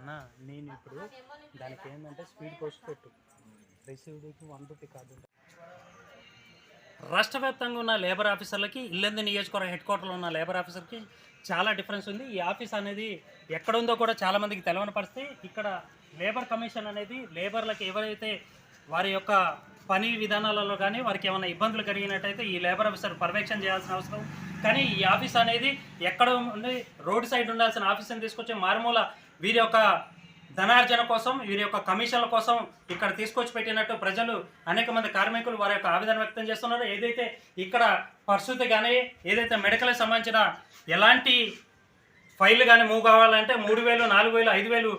అన్న నేను ఇప్పుడు దానికి ఏంటంటే స్పీడ్ పోస్ట్ పెట్టు. రిసీవ్డ్కి వన్ రూపీ కార్డు రాష్ట్ర వ్యాప్తంగా ఉన్న లేబర్ ఆఫీసర్లకి ఇల్లెందు నియోజకవర్గ హెడ్ క్వార్టర్లో ఉన్న లేబర్ ఆఫీసర్కి చాలా డిఫరెన్స్ ఉంది. ఈ ఆఫీస్ అనేది ఎక్కడ ఉందో కూడా చాలామందికి తెలవని పరిస్థితి. ఇక్కడ లేబర్ కమిషన్ అనేది లేబర్లకు ఎవరైతే వారి యొక్క పని విధానాలలో కానీ వారికి ఏమైనా ఇబ్బందులు కలిగినట్టయితే ఈ లేబర్ ఆఫీసర్ పర్యవేక్షణ చేయాల్సిన అవసరం. కానీ ఈ ఆఫీస్ అనేది ఎక్కడ ఉంది? రోడ్ సైడ్ ఉండాల్సిన ఆఫీస్ని తీసుకొచ్చి మారుమూల వీరి యొక్క ధనార్జన కోసం వీరి యొక్క కమిషన్ల కోసం ఇక్కడ తీసుకొచ్చి పెట్టినట్టు ప్రజలు అనేక మంది కార్మికులు వారి యొక్క ఆవేదన వ్యక్తం చేస్తున్నారు. ఏదైతే ఇక్కడ పరిస్థితి కానీ ఏదైతే మెడికల్కి సంబంధించిన ఎలాంటి ఫైల్ కానీ మూవ్ కావాలంటే మూడు వేలు నాలుగు వేలు ఐదు వేలు